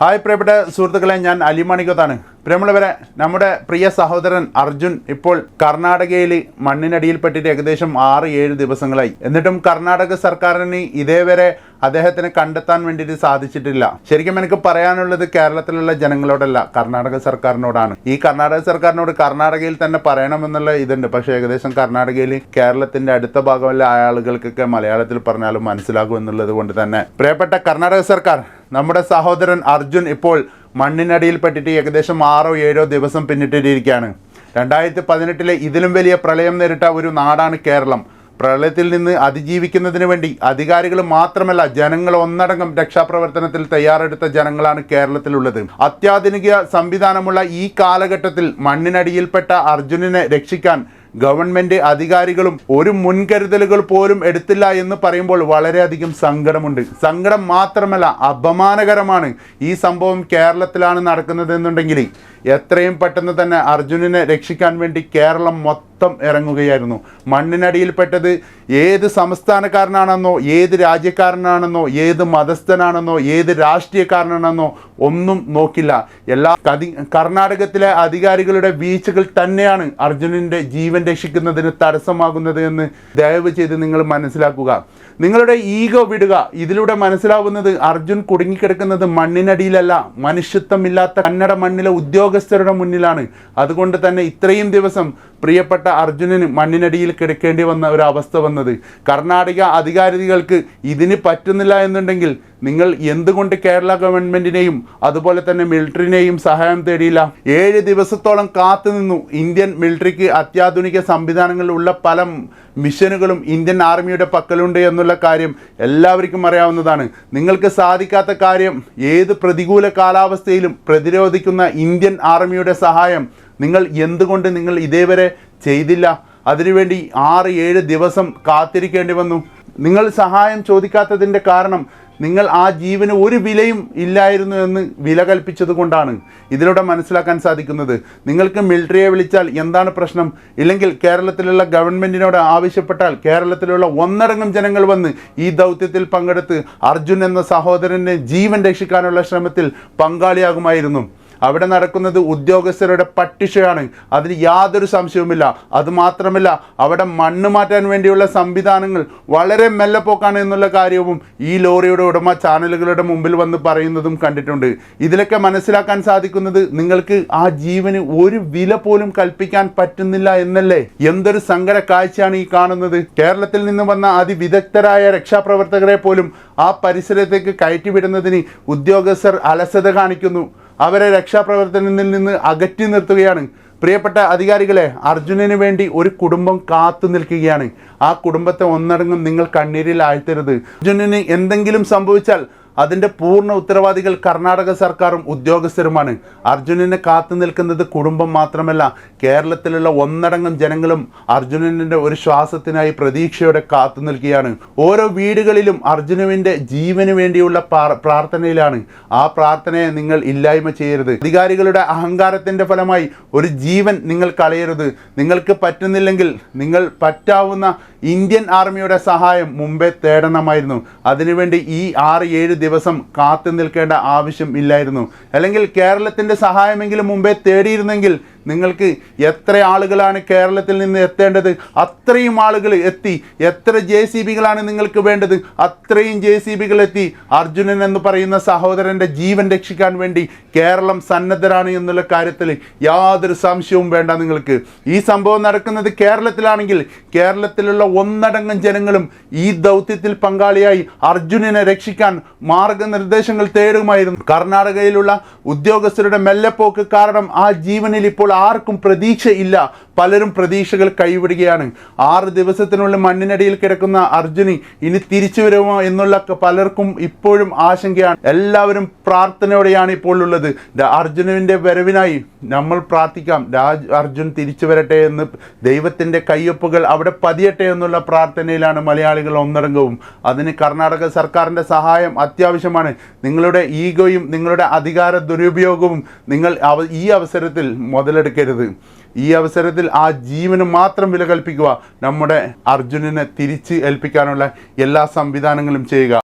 Hi പ്രിയപ്പെട്ട സുഹൃത്തുക്കളെ ഞാൻ അലിമണിക്കത്താണ് പ്രിയമുള്ളവരെ നമ്മുടെ പ്രിയ സഹോദരൻ അർജുൻ ഇപ്പോൾ കർണാടകയിൽ മണ്ണിനടിയിൽപ്പെട്ടിട്ട് ഏകദേശം ആറ് ഏഴ് ദിവസങ്ങളായി. എന്നിട്ടും കർണാടക സർക്കാരിന് ഇതേവരെ അദ്ദേഹത്തിനെ കണ്ടെത്താൻ വേണ്ടിയിട്ട് സാധിച്ചിട്ടില്ല. ശരിക്കും എനിക്ക് പറയാനുള്ളത് കേരളത്തിലുള്ള ജനങ്ങളോടല്ല കർണാടക സർക്കാരിനോടാണ്. ഈ കർണാടക സർക്കാരിനോട് കർണാടകയിൽ തന്നെ പറയണമെന്നുള്ള ഇതുണ്ട്. പക്ഷേ ഏകദേശം കർണാടകയിൽ കേരളത്തിന്റെ അടുത്ത ഭാഗമുള്ള ആളുകൾക്കൊക്കെ മലയാളത്തിൽ പറഞ്ഞാലും മനസ്സിലാകും എന്നുള്ളത് കൊണ്ട് തന്നെ. പ്രിയപ്പെട്ട കർണാടക സർക്കാർ നമ്മുടെ സഹോദരൻ അർജുൻ ഇപ്പോൾ മണ്ണിനടിയിൽപ്പെട്ടിട്ട് ഏകദേശം ആറോ ഏഴോ ദിവസം പിന്നിട്ടിരിക്കുകയാണ്. രണ്ടായിരത്തി പതിനെട്ടിലെ ഇതിലും വലിയ പ്രളയം നേരിട്ട ഒരു നാടാണ് കേരളം. പ്രളയത്തിൽ നിന്ന് അതിജീവിക്കുന്നതിന് വേണ്ടി അധികാരികൾ മാത്രമല്ല ജനങ്ങൾ ഒന്നടങ്കം രക്ഷാപ്രവർത്തനത്തിൽ തയ്യാറെടുത്ത ജനങ്ങളാണ് കേരളത്തിലുള്ളത്. അത്യാധുനിക സംവിധാനമുള്ള ഈ കാലഘട്ടത്തിൽ മണ്ണിനടിയിൽപ്പെട്ട അർജുനനെ രക്ഷിക്കാൻ ഗവൺമെന്റ് അധികാരികളും ഒരു മുൻകരുതലുകൾ പോലും എടുത്തില്ല എന്ന് പറയുമ്പോൾ വളരെയധികം സങ്കടമുണ്ട്. സങ്കടം മാത്രമല്ല അപമാനകരമാണ് ഈ സംഭവം കേരളത്തിലാണ് നടക്കുന്നത് എന്നുണ്ടെങ്കിൽ എത്രയും പെട്ടെന്ന് തന്നെ അർജുനനെ രക്ഷിക്കാൻ വേണ്ടി കേരളം മൊത്തം ഇറങ്ങുകയായിരുന്നു. മണ്ണിനടിയിൽപ്പെട്ടത് ഏത് സംസ്ഥാനക്കാരനാണെന്നോ ഏത് രാജ്യക്കാരനാണെന്നോ ഏത് മതസ്ഥനാണെന്നോ ഏത് രാഷ്ട്രീയക്കാരനാണെന്നോ ഒന്നും നോക്കില്ല. എല്ലാ കതി കർണാടകത്തിലെ അധികാരികളുടെ വീഴ്ചകൾ തന്നെയാണ് അർജുനന്റെ ജീവൻ രക്ഷിക്കുന്നതിന് തടസ്സമാകുന്നത് എന്ന് ദയവ് ചെയ്ത് നിങ്ങൾ മനസ്സിലാക്കുക. നിങ്ങളുടെ ഈഗോ വിടുക. ഇതിലൂടെ മനസ്സിലാവുന്നത് അർജുൻ കുടുങ്ങിക്കിടക്കുന്നത് മണ്ണിനടിയിലല്ല. മനുഷ്യത്വമില്ലാത്ത കന്നഡ മണ്ണിലെ ഉദ്യോഗസ്ഥരുടെ മുന്നിലാണ്. അതുകൊണ്ട് തന്നെ ഇത്രയും ദിവസം പ്രിയപ്പെട്ട അർജുനന് മണ്ണിനടിയിൽ കിടക്കേണ്ടി വന്ന ഒരു അവസ്ഥ വന്നത്. കർണാടക അധികാരികൾക്ക് ഇതിന് പറ്റുന്നില്ല എന്നുണ്ടെങ്കിൽ നിങ്ങൾ എന്തുകൊണ്ട് കേരള ഗവൺമെന്റിനെയും അതുപോലെ തന്നെ മിലിറ്ററിനെയും സഹായം തേടിയില്ല? ഏഴ് ദിവസത്തോളം കാത്തു നിന്നു. ഇന്ത്യൻ മിലിറ്ററിക്ക് അത്യാധുനിക സംവിധാനങ്ങളുള്ള പല മിഷനുകളും ഇന്ത്യൻ ആർമിയുടെ പക്കലുണ്ട് എന്നുള്ള കാര്യം എല്ലാവർക്കും അറിയാവുന്നതാണ്. നിങ്ങൾക്ക് സാധിക്കാത്ത കാര്യം ഏത് പ്രതികൂല കാലാവസ്ഥയിലും പ്രതിരോധിക്കുന്ന ഇന്ത്യൻ ആർമിയുടെ സഹായം. നിങ്ങൾ എന്തുകൊണ്ട് നിങ്ങൾ ഇതേവരെ ചെയ്തില്ല. അതിനുവേണ്ടി ആറ് ഏഴ് ദിവസം കാത്തിരിക്കേണ്ടി വന്നു. നിങ്ങൾ സഹായം ചോദിക്കാത്തതിന്റെ കാരണം നിങ്ങൾ ആ ജീവന് ഒരു വിലയും ഇല്ലായിരുന്നു എന്ന് വില കൽപ്പിച്ചത് കൊണ്ടാണ്. ഇതിലൂടെ മനസ്സിലാക്കാൻ സാധിക്കുന്നത് നിങ്ങൾക്ക് മിലിറ്ററിയെ വിളിച്ചാൽ എന്താണ് പ്രശ്നം? ഇല്ലെങ്കിൽ കേരളത്തിലുള്ള ഗവൺമെന്റിനോട് ആവശ്യപ്പെട്ടാൽ കേരളത്തിലുള്ള ഒന്നടങ്കം ജനങ്ങൾ വന്ന് ഈ ദൗത്യത്തിൽ പങ്കെടുത്ത് അർജുൻ എന്ന സഹോദരന്റെ ജീവൻ രക്ഷിക്കാനുള്ള ശ്രമത്തിൽ പങ്കാളിയാകുമായിരുന്നു. അവിടെ നടക്കുന്നത് ഉദ്യോഗസ്ഥരുടെ പട്ടിഷയാണ്. അതിന് യാതൊരു സംശയവുമില്ല. അതുമാത്രമല്ല അവിടെ മണ്ണ് മാറ്റാൻ വേണ്ടിയുള്ള സംവിധാനങ്ങൾ വളരെ മെല്ലപ്പോക്കാണ് എന്നുള്ള കാര്യവും ഈ ലോറിയുടെ ഉടമ ചാനലുകളുടെ മുമ്പിൽ വന്ന് പറയുന്നതും കണ്ടിട്ടുണ്ട്. ഇതിലൊക്കെ മനസ്സിലാക്കാൻ സാധിക്കുന്നത് നിങ്ങൾക്ക് ആ ജീവന് ഒരു വില പോലും കൽപ്പിക്കാൻ പറ്റുന്നില്ല എന്നല്ലേ? എന്തൊരു സങ്കര കാഴ്ചയാണ് ഈ കാണുന്നത്. കേരളത്തിൽ നിന്ന് വന്ന അതിവിദഗ്ധരായ രക്ഷാപ്രവർത്തകരെ പോലും ആ പരിസരത്തേക്ക് കയറ്റിവിടുന്നതിന് ഉദ്യോഗസ്ഥർ അലസത കാണിക്കുന്നു. അവരെ രക്ഷാപ്രവർത്തനത്തിൽ നിന്ന് അകറ്റി നിർത്തുകയാണ്. പ്രിയപ്പെട്ട അധികാരികളെ അർജുനന് വേണ്ടി ഒരു കുടുംബം കാത്തു നിൽക്കുകയാണ്. ആ കുടുംബത്തെ ഒന്നടങ്കം നിങ്ങൾ കണ്ണീരിൽ ആഴ്ത്തരുത്. അർജുനന് എന്തെങ്കിലും സംഭവിച്ചാൽ അതിന്റെ പൂർണ ഉത്തരവാദികൾ കർണാടക സർക്കാരും ഉദ്യോഗസ്ഥരുമാണ്. അർജുനനെ കാത്തു നിൽക്കുന്നത് കുടുംബം മാത്രമല്ല കേരളത്തിലുള്ള ഒന്നടങ്കം ജനങ്ങളും അർജുനന്റെ ഒരു ശ്വാസത്തിനായി പ്രതീക്ഷയോടെ കാത്തു നിൽക്കുകയാണ്. ഓരോ വീടുകളിലും അർജുനുവിന്റെ ജീവന് വേണ്ടിയുള്ള പ്രാർത്ഥനയിലാണ്. ആ പ്രാർത്ഥനയെ നിങ്ങൾ ഇല്ലായ്മ ചെയ്യരുത്. അധികാരികളുടെ അഹങ്കാരത്തിന്റെ ഫലമായി ഒരു ജീവൻ നിങ്ങൾ കളയരുത്. നിങ്ങൾക്ക് പറ്റുന്നില്ലെങ്കിൽ നിങ്ങൾ പറ്റാവുന്ന ഇന്ത്യൻ ആർമിയുടെ സഹായം മുമ്പേ തേടണമായിരുന്നു. അതിനുവേണ്ടി ഈ ആറ് ഏഴ് ദിവസം കാത്തു നിൽക്കേണ്ട ആവശ്യം ഇല്ലായിരുന്നു. അല്ലെങ്കിൽ കേരളത്തിന്റെ സഹായമെങ്കിലും മുമ്പേ തേടിയിരുന്നെങ്കിൽ നിങ്ങൾക്ക് എത്ര ആളുകളാണ് കേരളത്തിൽ നിന്ന് എത്തേണ്ടത്? അത്രയും ആളുകൾ എത്തി. എത്ര ജെ സി ബികളാണ് നിങ്ങൾക്ക് വേണ്ടത്? അത്രയും ജെ സി ബികൾ എത്തി. അർജുനൻ എന്ന് പറയുന്ന സഹോദരന്റെ ജീവൻ രക്ഷിക്കാൻ വേണ്ടി കേരളം സന്നദ്ധരാണ് എന്നുള്ള കാര്യത്തിൽ യാതൊരു സംശയവും വേണ്ട നിങ്ങൾക്ക്. ഈ സംഭവം നടക്കുന്നത് കേരളത്തിലാണെങ്കിൽ കേരളത്തിലുള്ള ഒന്നടങ്കം ജനങ്ങളും ഈ ദൗത്യത്തിൽ പങ്കാളിയായി അർജുനനെ രക്ഷിക്കാൻ മാർഗനിർദ്ദേശങ്ങൾ തേടുമായിരുന്നു. കർണാടകയിലുള്ള ഉദ്യോഗസ്ഥരുടെ മെല്ലെപ്പോക്ക് കാരണം ആ ജീവനിൽ ഇപ്പോൾ ആർക്കും പ്രതീക്ഷ ഇല്ല പലരും പ്രതീക്ഷകൾ കൈവിടുകയാണ്. ആറ് ദിവസത്തിനുള്ളിൽ മണ്ണിനടിയിൽ കിടക്കുന്ന അർജുനി ഇനി തിരിച്ചു വരുമോ എന്നുള്ള പലർക്കും ഇപ്പോഴും ആശങ്കയാണ്. എല്ലാവരും പ്രാർത്ഥനയോടെയാണ് ഇപ്പോൾ ഉള്ളത്. അർജുനുവിന്റെ വരവിനായി നമ്മൾ പ്രാർത്ഥിക്കാം. രാജ് അർജുൻ തിരിച്ചു വരട്ടെ എന്ന് ദൈവത്തിന്റെ കയ്യൊപ്പുകൾ അവിടെ പതിയട്ടെ എന്നുള്ള പ്രാർത്ഥനയിലാണ് മലയാളികൾ ഒന്നടങ്കവും അതിന് കർണാടക സർക്കാരിന്റെ സഹായം അത്യാവശ്യമാണ്. നിങ്ങളുടെ ഈഗോയും നിങ്ങളുടെ അധികാര ദുരുപയോഗവും നിങ്ങൾ ഈ അവസരത്തിൽ മുതലെടുക്കരുത്. ഈ അവസരത്തിൽ ആ ജീവന് മാത്രം വില കൽപ്പിക്കുക. നമ്മുടെ അർജുനനെ തിരിച്ച് ഏൽപ്പിക്കാനുള്ള എല്ലാ സംവിധാനങ്ങളും ചെയ്യുക.